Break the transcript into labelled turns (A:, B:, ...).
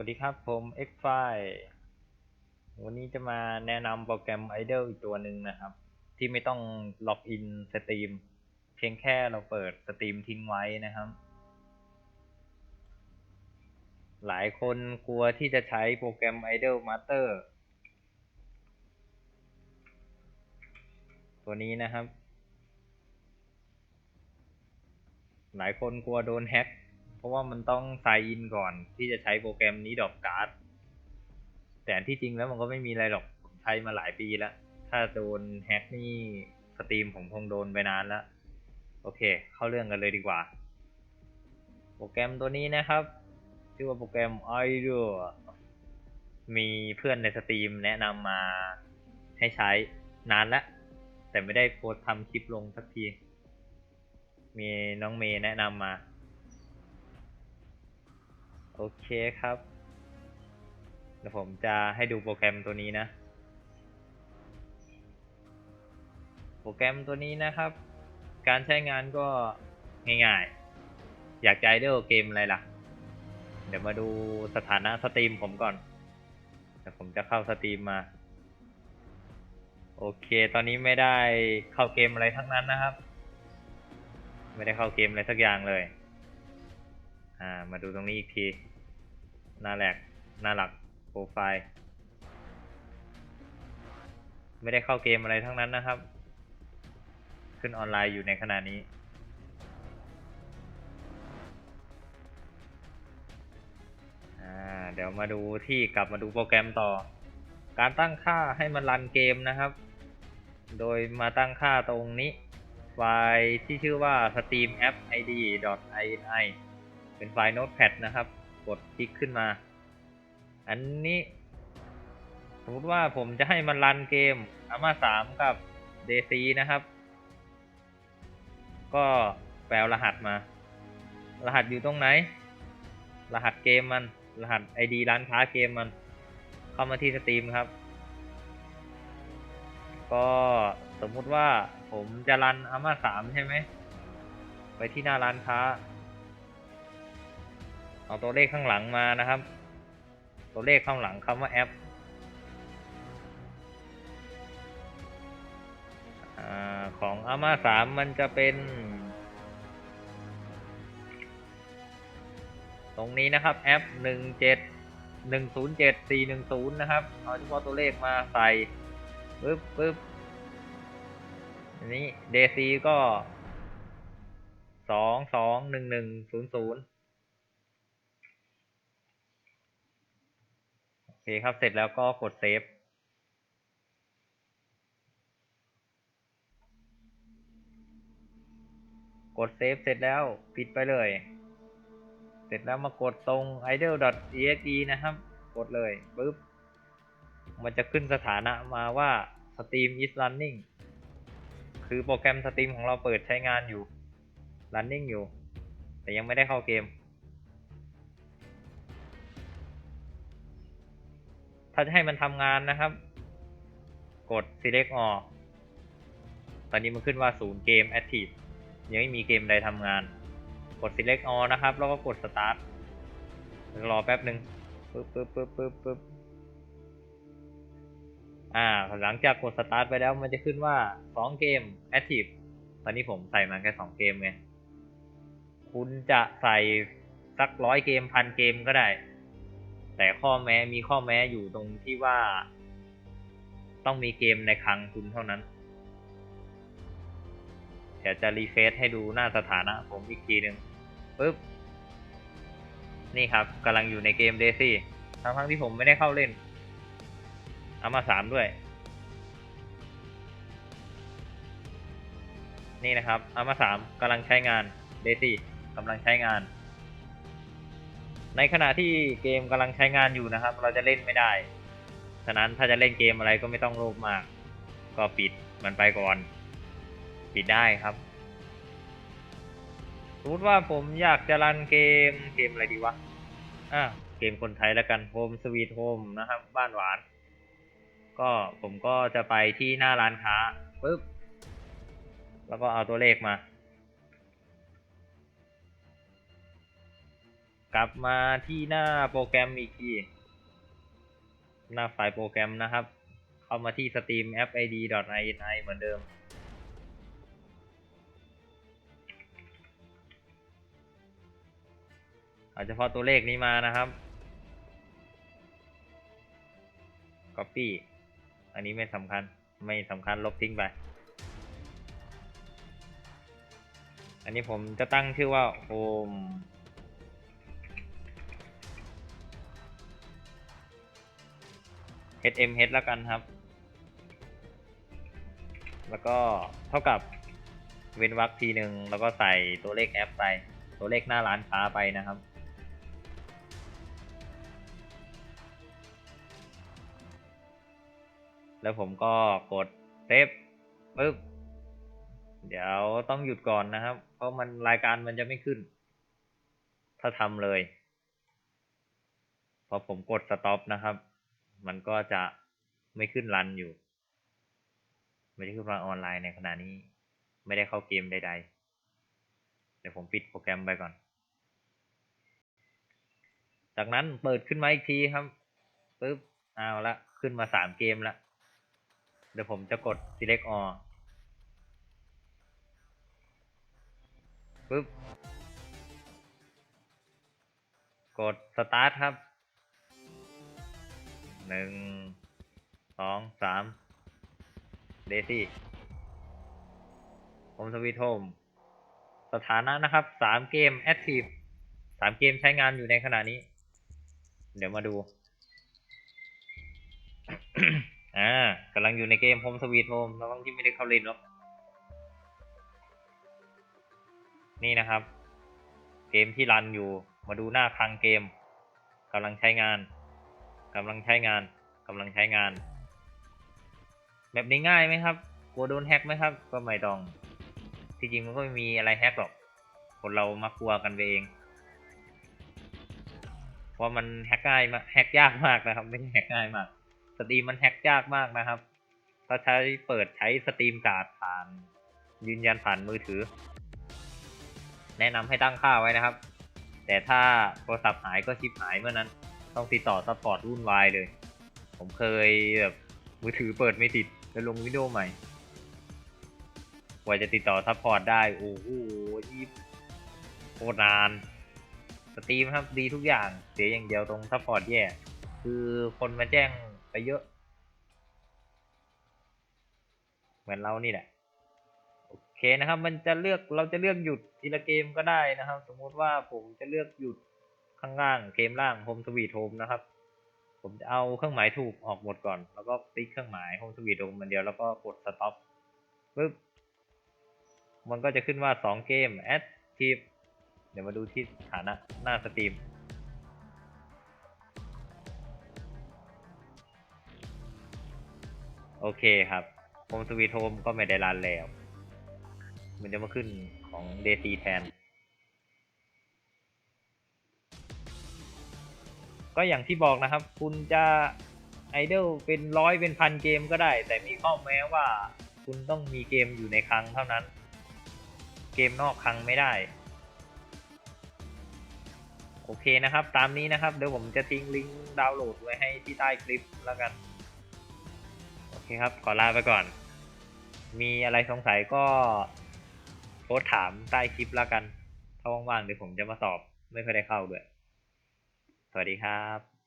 A: วัสดีครับผม x f i วันนี้จะมาแนะนำโปรแกรม Idle อีกตัวหนึ่งนะครับ ที่ไม่ต้องล็อกอินสตรีมเพียงแค่เราเปิดสตรีมทิ้งไว้นะครับ หลายคนกลัวที่จะใช้โปรแกรม Idle Master ตัวนี้นะครับ หลายคนกลัวโดนแฮ็ก ราะว่ามันต้องไซน์อินก่อนที่จะใช้โปรแกรมนี้ดอกการ์ด แต่ที่จริงแล้วมันก็ไม่มีอะไรหรอกผมใช้มาหลายปีแล้ว ถ้าโดนแฮกนี่สตรีมผมคงโดนไปนานแล้ว โอเค เข้าเรื่องกันเลยดีกว่า โปรแกรมตัวนี้นะครับ ชื่อว่าโปรแกรม Idle มีเพื่อนในสตรีมแนะนำมาให้ใช้นานแล้ว แต่ไม่ได้โพสทำคลิปลงสักที มีน้องเมย์แนะนำมา โอเคครับเดี๋ยวผมจะให้ดูโปรแกรมตัวนี้นะ โปรแกรมตัวนี้นะครับ การใช้งานก็ง่ายๆ อยากจะไอเดลเกมอะไรล่ะ เดี๋ยวมาดูสถานะสตรีมผมก่อนเดี๋ยวผมจะเข้าสตรีมมา โอเค ตอนนี้ไม่ได้เข้าเกมอะไรทั้งนั้นนะครับ ไม่ได้เข้าเกมอะไรสักอย่างเลย อ่า มาดูตรงนี้อีกที หน้าแหลกหน้าหลักโปรไฟล์ ไม่ได้เข้าเกมอะไรทั้งนั้นนะครับ ขึ้นออนไลน์อยู่ในขณะนี้อ่าเดี๋ยวมาดูที่กลับมาดูโปรแกรมต่อ การตั้งค่าให้มันรันเกมนะครับ โดยมาตั้งค่าตรงนี้ ไฟล์ที่ชื่อว่า stream app id ini เป็นไฟล์ notepad นะครับ กดคลิกขึ้นมา อันนี้สมมติว่าผมจะให้มันรันเกม AMA 3กับ DC นะครับ ก็แปลรหัสมา รหัสอยู่ตรงไหน รหัสเกมมัน รหัส ID ร้านค้าเกมมัน เข้ามาที่สตรีมครับ ก็สมมุติว่าผมจะรัน AMA 3ใช่ไหม ไปที่หน้าร้านค้า เอาตัวเลขข้างหลังมานะครับ ตัวเลขข้างหลังคำว่าแอปของอามาสามมันจะเป็น ตรงนี้นะครับ แอปหนึ่งเจ็ดหนึ่งศูนย์เจ็ดสี่หนึ่งศูนย์นะครับ เอาเฉพาะตัวเลขมาใส่ปึ๊บปึ๊บอันนี้เดซีก็สองสองหนึ่งหนึ่งศูนย์ศูนย์ คครับ เสร็จแล้วก็กดเซฟ กดเซฟเสร็จแล้วปิดไปเลย เสร็จแล้วมากดตรง idle.exe นะครับ กดเลยปึ๊บ มันจะขึ้นสถานะมาว่า Steam is running คือโปรแกรมสตรีมของเราเปิดใช้งานอยู่ running อยู่ แต่ยังไม่ได้เข้าเกม ถ้าจะให้มันทำงานนะครับ กด select all ตอนนี้มันขึ้นว่าศูนย์เกม active ยังไม่มีเกมใดทำงาน กด select all นะครับ แล้วก็กด start รอแป๊บหนึ่งปึ๊บปึ๊บปึ๊บปึ๊บปึ๊บอ่า หลังจากกด start ไปแล้วมันจะขึ้นว่า2เกม active ตอนนี้ผมใส่มาแค่2เกมไง คุณจะใส่สักร้อยเกมพันเกมก็ได้ แต่ข้อแม้มีข้อแม้อยู่ตรงที่ว่า ต้องมีเกมในคลังคุณเท่านั้น เดี๋ยวจะรีเฟซให้ดูหน้าสถานะ ผมอีกทีหนึ่งปึ๊บ นี่ครับกำลังอยู่ในเกมเดซี่ทั้งทั้งที่ผมไม่ได้เข้าเล่น เอามาสามด้วย นี่นะครับเอามาสามกำลังใช้งานเดซี่กำลังใช้งาน ในขณะที่เกมกำลังใช้งานอยู่นะครับ เราจะเล่นไม่ได้ ฉะนั้นถ้าจะเล่นเกมอะไรก็ไม่ต้องโลภมาก ก็ปิดมันไปก่อน ปิดได้ครับสมมติว่าผมอยากจะรันเกมเกมอะไรดีวะ อะเกมคนไทยแล้วกัน Home Sweet Home นะครับบ้านหวาน ก็ผมก็จะไปที่หน้าร้านค้าปึ๊บ แล้วก็เอาตัวเลขมา กลับมาที่หน้าโปรแกรมอีกที หน้าไฟล์โปรแกรมนะครับ เข้ามาที่ Steam App ID .ini เหมือนเดิม เอาเฉพาะตัวเลขนี้มานะครับ Copy อันนี้ไม่สำคัญ ไม่สำคัญลบทิ้งไป อันนี้ผมจะตั้งชื่อว่า home HMH แล้วกันครับ แล้วก็เท่ากับเว้นวรรคทีหนึ่งแล้วก็ใส่ตัวเลขแอปไป ตัวเลขหน้าร้านค้าไปนะครับ แล้วผมก็กดเซฟปึ๊บ เดี๋ยวต้องหยุดก่อนนะครับ เพราะมันรายการมันจะไม่ขึ้น ถ้าทำเลย พอผมกดสต็อปนะครับ มันก็จะไม่ขึ้นรันอยู่ ไม่ได้ขึ้นมาออนไลน์ในขณะนี้ ไม่ได้เข้าเกมใดๆ เดี๋ยวผมปิดโปรแกรมไปก่อน จากนั้นเปิดขึ้นมาอีกทีครับปึ๊บเอาละขึ้นมาสามเกมละเดี๋ยวผมจะกด select all ปึ๊บ กด start ครับ หนึ่งสองสามเดซี่ผมสวิตโฮมสถานะนะครับสามเกม active สามเกมใช้งานอยู่ในขณะนี้ เดี๋ยวมาดู อ่ากำลังอยู่ในเกม Home Sweet Home ระวังที่ไม่ได้เข้าเล่นหรอกนี่นะครับ เกมที่รันอยู่มาดูหน้าคลังเกมกำลังใช้งาน กำลังใช้งานกำลังใช้งาน แบบนี้ง่ายไหมครับ กลัวโดนแฮ็กไหมครับ ก็ไม่ต้อง ที่จริงมันก็ไม่มีอะไรแฮ็กหรอก คนเรามากลัวกันไปเองเพราะมันแฮ็กง่ายมากแฮ็กยากมากนะครับ ไม่ใช่แฮ็กง่ายมาก สตรีมมันแฮ็กยากมากนะครับถ้าใช้เปิดใช้สตรีมการ์ดผ่าน ยืนยันผ่านมือถือ แนะนำให้ตั้งค่าไว้นะครับ แต่ถ้าโทรศัพท์หายก็ชิปหายเมื่อนั้น ต้องติดต่อซัพพอร์ตวุ่นวายเลย ผมเคยแบบมือถือเปิดไม่ติดแล้วลงวิดีโอใหม่ กว่าจะติดต่อซัพพอร์ตได้ โอ้โหยี่โคตรนาน สตรีมครับดีทุกอย่าง เสียอย่างเดียวตรงซัพพอร์ตแย่ คือคนมาแจ้งไปเยอะ เหมือนเรานี่แหละโอเคนะครับ มันจะเลือกเราจะเลือกหยุดทีละเกมก็ได้นะครับ สมมุติว่าผมจะเลือกหยุด ข้างล่างเกมล่าง Home Sweet Home นะครับ ผมจะเอาเครื่องหมายถูกออกหมดก่อน แล้วก็ติ๊กเครื่องหมาย Home Sweet Home มันเดียวแล้วก็กด Stop ปึ๊บมันก็จะขึ้นว่า 2 เกม Active เดี๋ยวมาดูที่ฐานะหน้าสตรีมโอเคครับ Home Sweet Home ก็ไม่ได้รันแล้ว มันจะมาขึ้นของ DC แทน ก็อย่างที่บอกนะครับ คุณจะไอดอลเป็นร้อยเป็นพันเกมก็ได้ แต่มีข้อแม้ว่าคุณต้องมีเกมอยู่ในคลังเท่านั้น เกมนอกคลังไม่ได้ โอเคนะครับ ตามนี้นะครับ เดี๋ยวผมจะทิ้งลิงก์ดาวน์โหลดไว้ให้ที่ใต้คลิปแล้วกัน โอเคครับ ขอลาไปก่อน มีอะไรสงสัยก็โพสถามใต้คลิปแล้วกัน ถ้าว่างๆเดี๋ยวผมจะมาตอบ ไม่ค่อยได้เข้าด้วย สวัสดีครับ